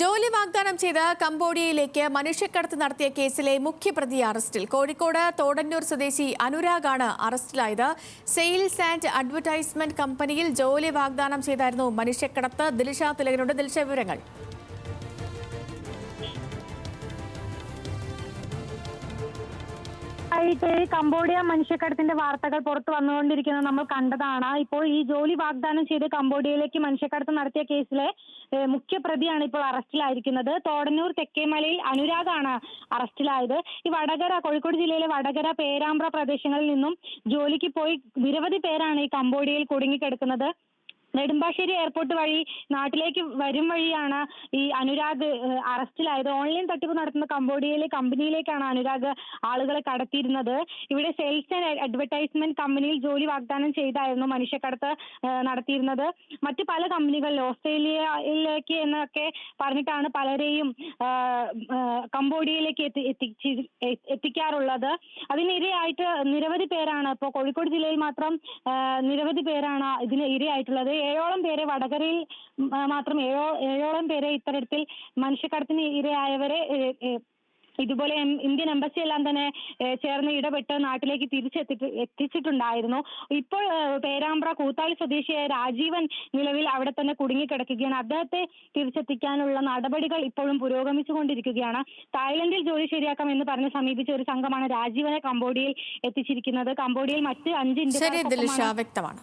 ജോലി വാഗ്ദാനം ചെയ്ത് കംബോഡിയയിലേക്ക് മനുഷ്യക്കടത്ത് നടത്തിയ കേസിലെ മുഖ്യപ്രതി അറസ്റ്റിൽ. കോഴിക്കോട് തോടന്നൂർ സ്വദേശി അനുരാഗാണ് അറസ്റ്റിലായത്. സെയിൽസ് ആൻഡ് അഡ്വർടൈസ്മെന്റ് കമ്പനിയിൽ ജോലി വാഗ്ദാനം ചെയ്തായിരുന്നു മനുഷ്യക്കടത്ത്. ദിൽഷ തിലകനുണ്ട് ദിൽഷ വിവരങ്ങൾ. ആയിട്ട് കംബോഡിയ മനുഷ്യക്കടത്തിന്റെ വാർത്തകൾ പുറത്തു വന്നുകൊണ്ടിരിക്കുന്നത് നമ്മൾ കണ്ടതാണ്. ഇപ്പോൾ ഈ ജോലി വാഗ്ദാനം ചെയ്ത് കംബോഡിയയിലേക്ക് മനുഷ്യക്കടത്ത് നടത്തിയ കേസിലെ മുഖ്യ മുഖ്യപ്രതിയാണ് ഇപ്പോൾ അറസ്റ്റിലായിരിക്കുന്നത്. തോടന്നൂർ തെക്കേമലയിൽ അനുരാഗാണ് അറസ്റ്റിലായത്. ഈ വടകര കോഴിക്കോട് ജില്ലയിലെ വടകര പേരാമ്പ്ര പ്രദേശങ്ങളിൽ നിന്നും ജോലിക്ക് പോയി നിരവധി പേരാണ് ഈ കംബോഡിയയിൽ കുടുങ്ങിക്കിടക്കുന്നത്. നെടുമ്പാശ്ശേരി എയർപോർട്ട് വഴി നാട്ടിലേക്ക് വരും വഴിയാണ് ഈ അനുരാഗ് അറസ്റ്റിലായത്. ഓൺലൈൻ തട്ടിപ്പ് നടത്തുന്ന കംബോഡിയയിലെ കമ്പനിയിലേക്കാണ് അനുരാഗ് ആളുകളെ കടത്തിയിരുന്നത്. ഇവിടെ സെയിൽസ് ആൻഡ് അഡ്വർടൈസ്മെന്റ് കമ്പനിയിൽ ജോലി വാഗ്ദാനം ചെയ്തായിരുന്നു മനുഷ്യക്കടത്ത് നടത്തിയിരുന്നത്. മറ്റ് പല കമ്പനികളിൽ ഓസ്ട്രേലിയയിലേക്ക് എന്നൊക്കെ പറഞ്ഞിട്ടാണ് പലരെയും കംബോഡിയയിലേക്ക് എത്തി എത്തിക്കാറുള്ളത്. അതിനിരയായിട്ട് നിരവധി പേരാണ് ഇപ്പോൾ കോഴിക്കോട് ജില്ലയിൽ മാത്രം നിരവധി പേരാണ് ഇതിന് ഇരയായിട്ടുള്ളത്. ഏഴോളം പേരെ വടകരയിൽ മാത്രം ഏഴോ ഏഴോളം പേരെ ഇത്തരത്തിൽ മനുഷ്യക്കടത്തിന് ഇരയായവരെ ഇതുപോലെ ഇന്ത്യൻ എംബസി എല്ലാം തന്നെ ചേർന്ന് ഇടപെട്ട് നാട്ടിലേക്ക് തിരിച്ചെത്തി എത്തിച്ചിട്ടുണ്ടായിരുന്നു. ഇപ്പോൾ പേരാമ്പ്ര കൂത്താളി സ്വദേശിയായ രാജീവൻ നിലവിൽ അവിടെ തന്നെ കുടുങ്ങിക്കിടക്കുകയാണ്. അദ്ദേഹത്തെ തിരിച്ചെത്തിക്കാനുള്ള നടപടികൾ ഇപ്പോഴും പുരോഗമിച്ചുകൊണ്ടിരിക്കുകയാണ്. തായ്ലൻഡിൽ ജോലി ശരിയാക്കാം എന്ന് പറഞ്ഞ് സമീപിച്ച ഒരു സംഘമാണ് രാജീവനെ കംബോഡിയയിൽ എത്തിച്ചിരിക്കുന്നത്. കംബോഡിയയിൽ മറ്റ് അഞ്ച് ദിൽഷ വ്യക്തമാണ്.